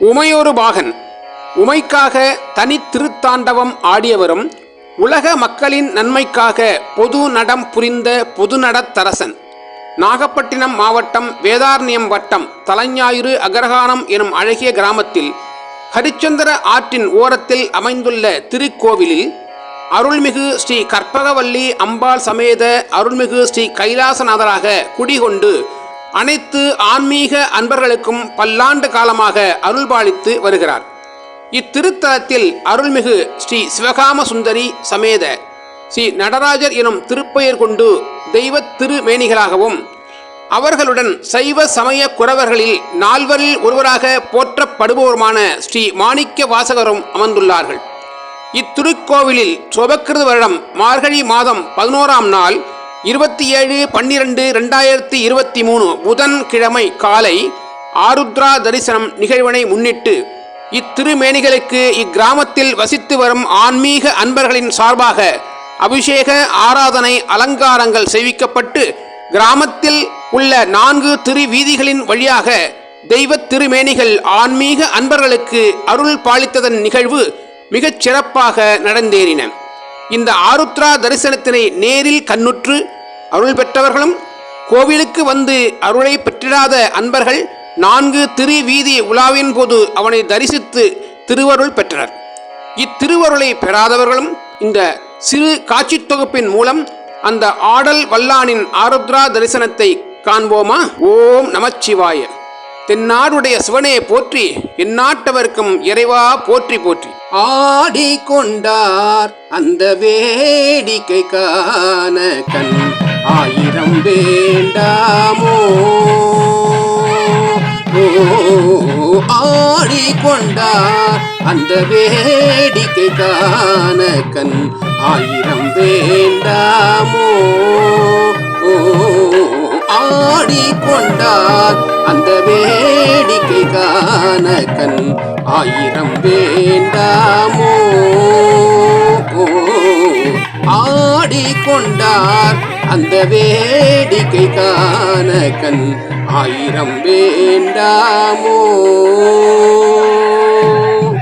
உமையொரு பாகன். உமைக்காக தனி திருத்தாண்டவம் ஆடியவரும் உலக மக்களின் நன்மைக்காக பொது நடம் புரிந்த பொதுநடத்தரசன் நாகப்பட்டினம் மாவட்டம் வேதாரண்யம் வட்டம் தலைஞாயிறு அகரகானம் எனும் அழகிய கிராமத்தில் ஹரிச்சந்திர ஆற்றின் ஓரத்தில் அமைந்துள்ள திருக்கோவிலில் அருள்மிகு ஸ்ரீ கற்பகவல்லி அம்பாள் சமேத அருள்மிகு ஸ்ரீ கைலாசநாதராக குடிகொண்டு அனைத்து ஆன்மீக அன்பர்களுக்கும் பல்லாண்டு காலமாக அருள்பாலித்து வருகிறார். இத்திருத்தலத்தில் அருள்மிகு ஸ்ரீ சிவகாம சுந்தரி சமேத ஸ்ரீ நடராஜர் எனும் திருப்பெயர் கொண்டு தெய்வத் திருமேனிகளாகவும் அவர்களுடன் சைவ சமய குறவர்களில் நால்வரில் ஒருவராக போற்றப்படுபவருமான ஸ்ரீ மாணிக்க வாசகரும் அமர்ந்துள்ளார்கள். இத்திருக்கோவிலில் சுபக்கிருத வருடம் மார்கழி மாதம் பதினோராம் நாள் இருபத்தி ஏழு பன்னிரெண்டு ரெண்டாயிரத்தி இருபத்தி மூணு புதன்கிழமை காலை ஆருத்ரா தரிசனம் நிகழ்வினை முன்னிட்டு இத்திருமேனிகளுக்கு இக்கிராமத்தில் வசித்து வரும் ஆன்மீக அன்பர்களின் சார்பாக அபிஷேக ஆராதனை அலங்காரங்கள் செய்விக்கப்பட்டு கிராமத்தில் உள்ள நான்கு திருவீதிகளின் வழியாக தெய்வத் திருமேனிகள் ஆன்மீக அன்பர்களுக்கு அருள் பாலித்ததன் நிகழ்வு மிகச் சிறப்பாக நடந்தேறின. இந்த ஆருத்ரா தரிசனத்தினை நேரில் கண்ணுற்று அருள் பெற்றவர்களும் கோவிலுக்கு வந்து அருளை பெற்றிடாத அன்பர்கள் நான்கு திருவீதி உலாவின் போது அவனை தரிசித்து திருவருள் பெற்றனர். இத்திருவருளை பெறாதவர்களும் இந்த சிறு காட்சித் தொகுப்பின் மூலம் அந்த ஆடல் வல்லானின் ஆருத்ரா தரிசனத்தை காண்போமா? ஓம் நமச்சிவாய. தென்னாடுடைய சிவனே போற்றி எந்நாட்டவர்க்கும் இறைவா போற்றி போற்றி. ஆடி கொண்டார் அந்த வேடிக்கை காண கண் ஆயிரம் வேண்டாமோ? ஆடி கொண்டார் அந்த வேடிக்கை காண கண் ஆயிரம் வேண்டாமோ? ஆடிக்கொண்டார் அந்த வேடிக்கை காண கண் ஆயிரம் வேண்டாமோ? ஆடிக்கொண்டார். அந்த வேடிக்கை காண கண் ஆயிரம் வேண்டாமோ?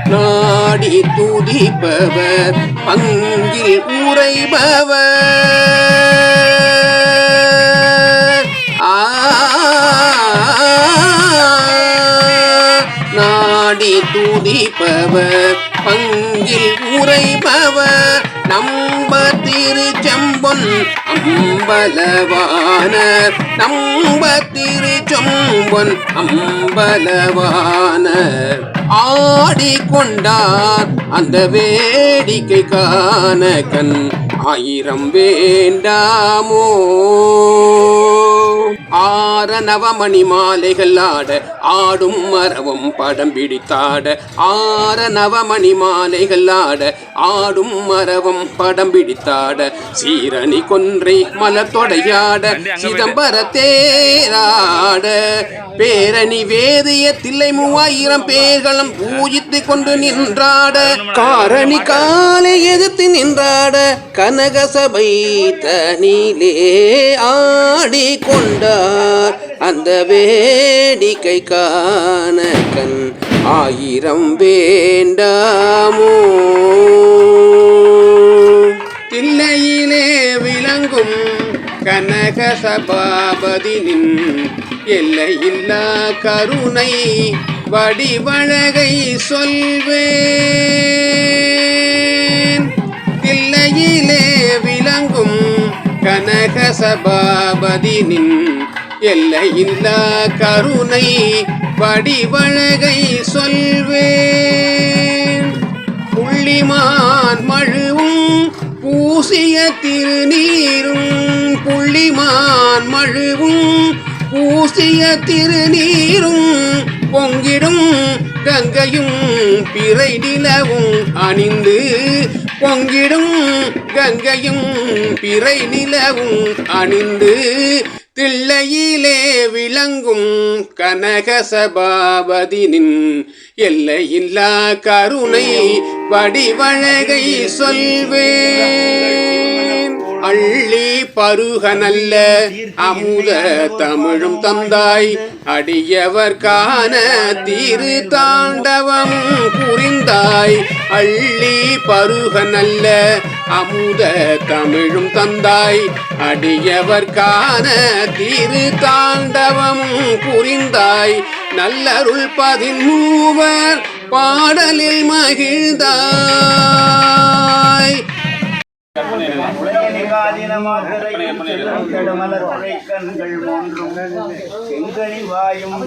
நாடி துதிப்பவர் பங்கில் உரைபவர் துதிப்பவர் பங்கில் உரைபவர் நம்ப திருச்செம்பொன் அம்பலவான நம்ப திருச்செம்பொன் அம்பலவான ஆடிக்கொண்டார் அந்த வேடிக்கை காண கண் ஆயிரம் வேண்டாமோ? ஆர நவமணி மாலைகள் ஆட ஆடும் மரவும் படம் பிடித்தாட. ஆர நவமணி மாலைகள் ஆட ஆடும் மரவும் படம் பிடித்தாட. சீரணி கொன்றை மலர் தொடையாட சிதம்பர தேராட. பேரணி வேதிய தில்லை மூவாயிரம் பேர்களும் பூஜித்து கொண்டு நின்றாட. காரணி காலை எதிர்த்து நின்றாட. கனக சபை தனிலே ஆடி கொண்டார் அந்த வேடிக்கை காண ஆயிரம் வேண்டாமோ? தில்லையிலே விளங்கும் கனக சபாபதினின் எல்லையில்லா கருணை வடிவழகை சொல்வே. கனக சபாபதினின் எல்லையில்லா கருணை வடிவழகை சொல்வேன். புள்ளிமான் மழுவும் பூசிய திருநீரும் புள்ளிமான் மழுவும் பூசிய திருநீரும் பொங்கிடும் கங்கையும் பிறை நிலவும் அணிந்து பொங்கிடும் கங்கையும் பிறை நிலவும் அணிந்து தில்லையிலே விளங்கும் கனகசபாபதினின் எல்லையில்லா கருணை வடிவழகை சொல்வே அள்ளி பருக நல்ல அமுத தமிழும் தந்தாய். அடியவர் காண திரு தாண்டவம் புரிந்தாய். அள்ளி பருக நல்ல அமுத தமிழும் தந்தாய். அடியவர் காண திரு தாண்டவம் புரிந்தாய். நல்லருள் பதிமூவர் பாடலில் மகிழ்ந்தாய். கண்கள் மூன்றும். செங்கனி வாயும்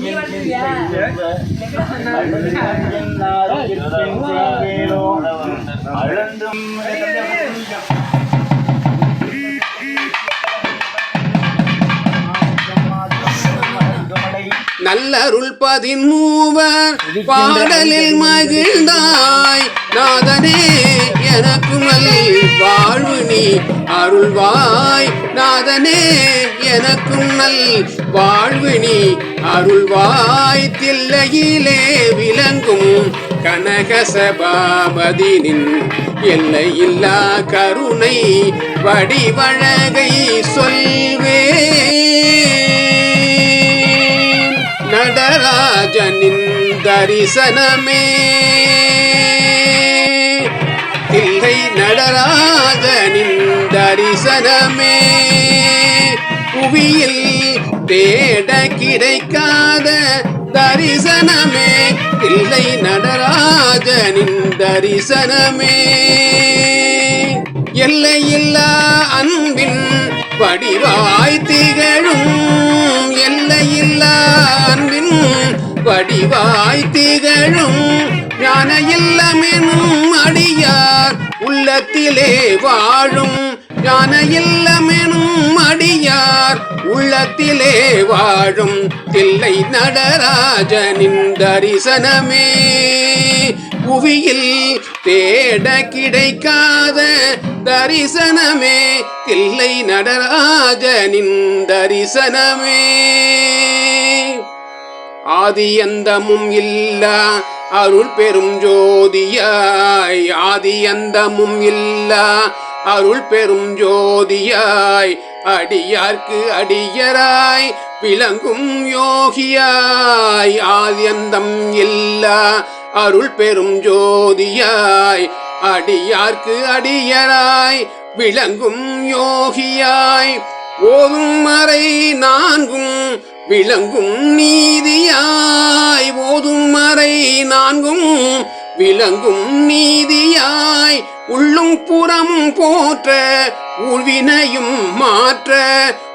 அழந்தும் நல்லருள் பதிமூவர் பாடலில் மகிழ்ந்தாய். நாதனே எனக்கு நல் வாழ்வு நீ அருள்வாய். நாதனே எனக்கும் நல் வாழ்வு நீ அருள்வாய். தில்லையிலே விளங்கும் கனகசபாபதினின் எல்லையில்லா கருணை வடிவழகை சொல்வே நடராஜனின் தரிசனமே தில்லை நடராஜனின் தரிசனமே புவியில் தேட கிடைக்காத தரிசனமே. தில்லை நடராஜனின் தரிசனமே எல்லையில்லா அன்பின் படிவாய் திகழும் வடிவாய் திகழும் ஞான இல்லமெனும் அடியார் உள்ளத்திலே வாழும் ஞான இல்லமெனும் அடியார் உள்ளத்திலே வாழும் தில்லை நடராஜனின் தரிசனமே. புவியில் தேட கிடைக்காத தரிசனமே. தில்லை நடராஜனின் தரிசனமே. ஆதி ஆதியந்தமும் இல்லா அருள் பெரும் ஜோதியாய். ஆதி ஆதியந்தமும் இல்லா அருள் பெரும் ஜோதியாய். அடியார்க்கு அடியராய் விளங்கும் யோகியாய். ஆதியந்தம் இல்லா அருள் பெரும் ஜோதியாய். அடியார்க்கு அடியராய் விளங்கும் யோகியாய். ஓதும் மறை நான்கும் விளங்கும் நீதியாய் போதும் மறை நான்கும். விளங்கும் நீதியாய் உள்ளும் புறம் போற்ற உள்வினையும் மாற்ற.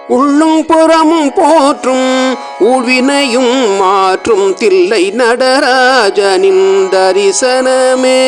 உள்ளும் புறமும் போற்றும் ஊழ்வினையும் மாற்றும் தில்லை நடராஜனின் தரிசனமே.